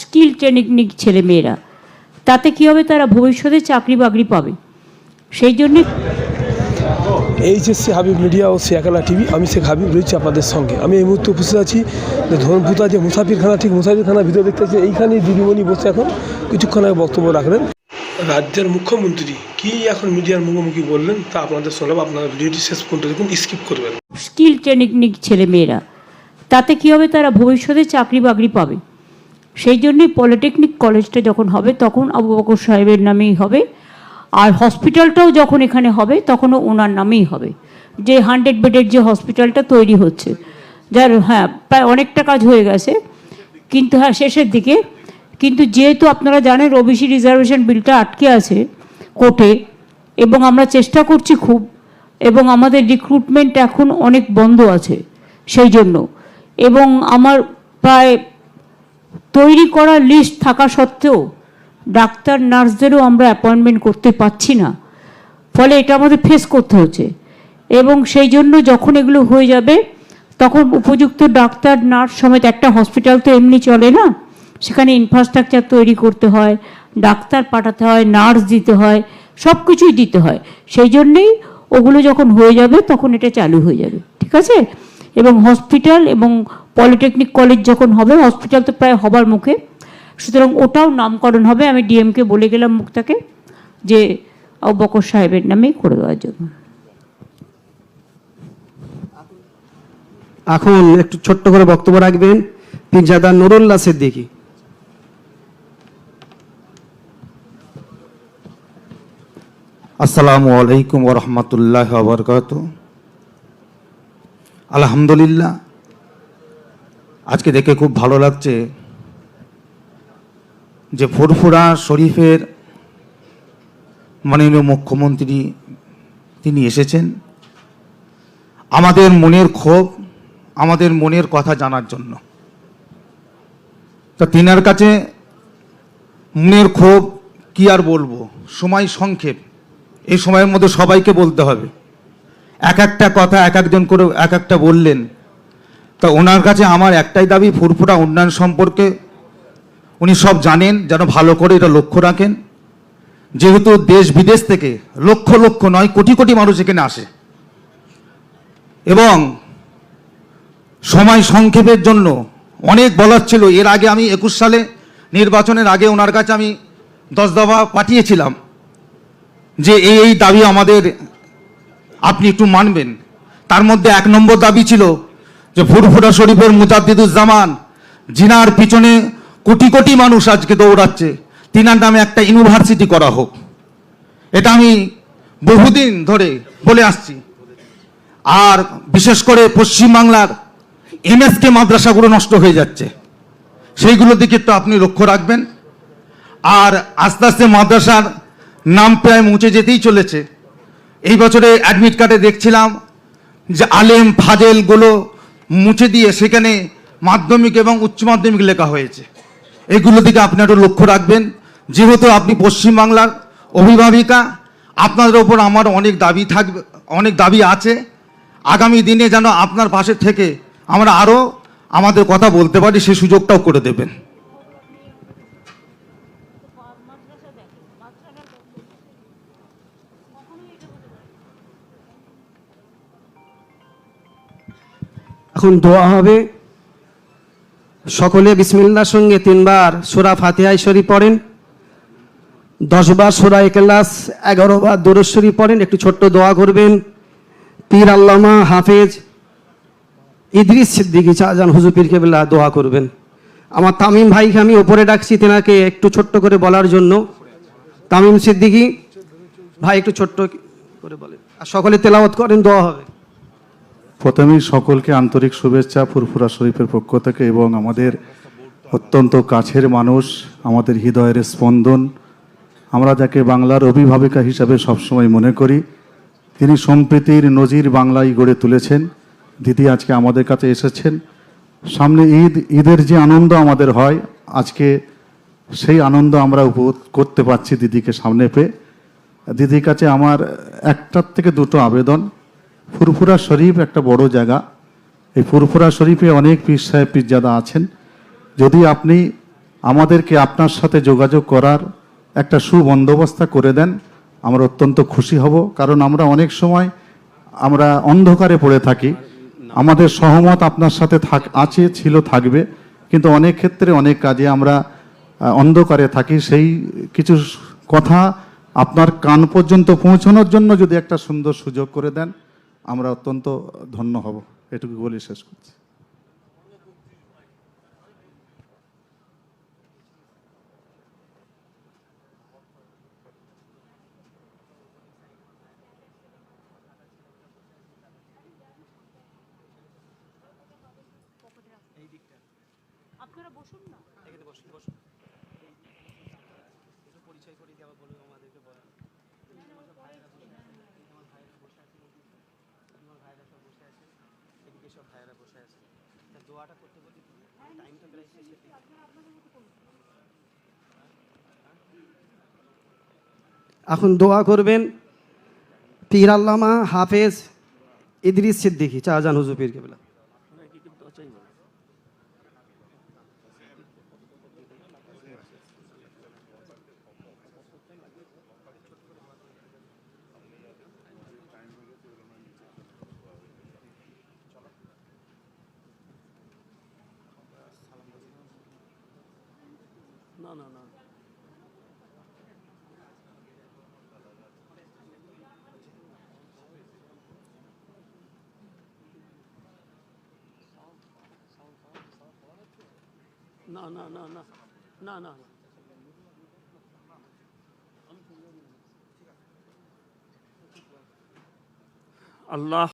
Skill training ছেলে মেয়েরা তাতে কী হবে? তারা ভবিষ্যতে চাকরি বাকরি পাবে। সেই জন্যে এইচএসসি হাবিব মিডিয়া ও সিয়াকালা টিভি আমি শেখ হাবিব রয়েছি আপনাদের সঙ্গে। আমি এই মুহূর্তে উপস্থিত আছি যে ধর্মপুতা যে মুসাফিরখানা ঠিক মুসাফিরখানার ভিতরে দেখতে পাচ্ছি এইখানেই দিদিমণি বসে এখন কিছুক্ষণ আগে বক্তব্য রাখলেন। রাজ্যের মুখ্যমন্ত্রী কি এখন মিডিয়ার মুখোমুখি বললেন তা আপনাদের শোনাবো আপনারা ভিডিওটি শেষ পর্যন্ত দেখুন স্কিপ করবেন স্কিল ট্রেনিং ছেলে মেয়েরা তাতে কী হবে? তারা ভবিষ্যতে চাকরি বাকরি পাবে। সেই জন্যই পলিটেকনিক কলেজটা যখন হবে, তখন আবু বকর সাহেবের নামেই হবে। আর হসপিটালটাও যখন এখানে হবে, তখনও ওনার নামেই হবে। যে হান্ড্রেড বেডের যে হসপিটালটা তৈরি হচ্ছে, যার হ্যাঁ প্রায় অনেকটা কাজ হয়ে গেছে। কিন্তু হ্যাঁ শেষের দিকে, কিন্তু যেহেতু আপনারা জানেন ওবিসি রিজার্ভেশন বিলটা আটকে আছে কোর্টে, এবং আমরা চেষ্টা করছি খুব, এবং আমাদের রিক্রুটমেন্ট এখন অনেক বন্ধ আছে, সেই জন্য। এবং আমার প্রায় তৈরি করা লিস্ট থাকা সত্ত্বেও ডাক্তার, নার্সদেরও আমরা অ্যাপয়েন্টমেন্ট করতে পারছি না। ফলে এটা আমাদের ফেস করতে হচ্ছে। এবং সেই জন্য যখন এগুলো হয়ে যাবে, তখন উপযুক্ত ডাক্তার, নার্স সমেত একটা হসপিটাল তো এমনি চলে না? সেখানে ইনফ্রাস্ট্রাকচার তৈরি করতে হয়, ডাক্তার পাঠাতে হয়, নার্স দিতে হয় সব কিছুই দিতে হয়। সেই জন্যেই ওগুলো যখন হয়ে যাবে, তখন এটা চালু হয়ে যাবে। ঠিক আছে? এবং হসপিটাল এবং পলিটেকনিক কলেজ যখন হবে হসপিটাল তো প্রায় হবার মুখে সুতরাং ওটাও নামকরণ হবে। আমি ডিএমকে বলে গেলাম মুখটাকে যে বকর সাহেবের নামেই করে দেওয়ার জন্য। এখন একটু ছোট্ট করে বক্তব্য রাখবেন পীরজাদা নুরুল্লাহ সিদ্দিকী। আসসালামু আলাইকুম ওরহমতুল্লাহ বরকাত আলহামদুলিল্লাহ আজকে দেখে খুব ভালো লাগছে যে ফুরফুরা শরীফের মাননীয় মুখ্যমন্ত্রী তিনি এসেছেন। আমাদের মনের ক্ষোভ, আমাদের মনের কথা জানার জন্য। তা তিনার কাছে মনের ক্ষোভ কি আর বলব? সময় সংক্ষেপ। এই সময়ের মধ্যে সবাইকে বলতে হবে। এক একটা কথা এক একজন করে এক একটা বললেন। তা ওনার কাছে আমার একটাই দাবি, ফুরফুরা উন্নয়ন সম্পর্কে। উনি সব জানেন, যেন ভালো করে এটা লক্ষ্য রাখেন। যেহেতু দেশ বিদেশ থেকে লক্ষ লক্ষ নয়, কোটি কোটি মানুষ এখানে আসে। এবং সময় সংক্ষেপের জন্য অনেক বলার ছিল। এর আগে আমি একুশ সালে নির্বাচনের আগে ওনার কাছে আমি দশ দফা পাঠিয়েছিলাম যে এই এই দাবি আমাদের, আপনি একটু মানবেন। তার মধ্যে এক নম্বর দাবি ছিল যে ফুরফুরা শরীফের মুজাদ্দিদুজ্জামান, জিনার পিছনে কোটি কোটি মানুষ আজকে দৌড়াচ্ছে, তিনার নামে একটা ইউনিভার্সিটি করা হোক। এটা আমি বহুদিন ধরে বলে আসছি। আর বিশেষ করে পশ্চিমবাংলার এমএসকে মাদ্রাসাগুলো নষ্ট হয়ে যাচ্ছে। সেইগুলোর দিকে একটু আপনি লক্ষ্য রাখবেন। আর আস্তে আস্তে মাদ্রাসার নাম প্রায় মুছে যেতেই চলেছে। এই বছরে অ্যাডমিট কার্ডে দেখছিলাম যে আলেম ফাজেলগুলো মুছে দিয়ে সেখানে মাধ্যমিক এবং উচ্চ মাধ্যমিক লেখা হয়েছে। এগুলো দিকে আপনি একটু লক্ষ্য রাখবেন। যেহেতু আপনি পশ্চিমবাংলার অভিভাবিকা, আপনাদের ওপর আমার অনেক দাবি থাকবে, অনেক দাবি আছে। আগামী দিনে যেন আপনার পাশে থেকে আমরা আরও আমাদের কথা বলতে পারি, সে সুযোগটাও করে দেবেন। এখন দোয়া হবে। সকলে বিসমিল্লার সঙ্গে তিনবার সুরা ফাতিহাই শরীফ পড়েন। দশবার সুরা একেলাস এগারো বার দরজ পড়েন। একটু ছোট্ট দোয়া করবেন। পীর আল্লামা হাফেজ ইদ্রিস সিদ্দিকি শাহজাহান হুজুর পীর কেবলা দোয়া করবেন। আমার তামিম ভাইকে আমি ওপরে ডাকছি তেনাকে একটু ছোট্ট করে বলার জন্য। তামিম সিদ্দিকি ভাই একটু ছোট্ট করে বলেন। আর সকলে তেলাওয়াত করেন, দোয়া হবে। প্রথমেই সকলকে আন্তরিক শুভেচ্ছা ফুরফুরা শরীফের পক্ষ থেকে এবং আমাদের অত্যন্ত কাছের মানুষ, আমাদের হৃদয়ের স্পন্দন। আমরা যাকে বাংলার অভিভাবিকা হিসাবে সবসময় মনে করি, তিনি সম্প্রীতির নজির বাংলায় গড়ে তুলেছেন। দিদি আজকে আমাদের কাছে এসেছেন। সামনে ঈদ, ঈদের যে আনন্দ আমাদের হয়, আজকে সেই আনন্দ আমরা উপভোগ করতে পারছি দিদিকে সামনে পেয়ে। দিদির কাছে আমার একটার থেকে দুটো আবেদন। ফুরফুরা শরীফ একটা বড় জায়গা। এই ফুরফুরা শরীফে অনেক পীর সাহেব, পীরজাদা আছেন। যদি আপনি আমাদেরকে আপনার সাথে যোগাযোগ করার একটা সুবন্দোবস্ত করে দেন, আমরা অত্যন্ত খুশি হব। কারণ আমরা অনেক সময় আমরা অন্ধকারে পড়ে থাকি। আমাদের সহমত আপনার সাথে থাক, আছে, ছিল, থাকবে। কিন্তু অনেক ক্ষেত্রে অনেক কাজে আমরা অন্ধকারে থাকি। সেই কিছু কথা আপনার কান পর্যন্ত পৌঁছানোর জন্য যদি একটা সুন্দর সুযোগ করে দেন আমরা অত্যন্ত ধন্য হব। এটুকু বলে শেষ করছি। আপনারা বসুন না। এখন দোয়া করবেন পীর আল্লামা হাফেজ ইদ্রিস সিদ্দিকী চাহজান হুজুর পীর কেবলা। না না না না না না আল্লাহ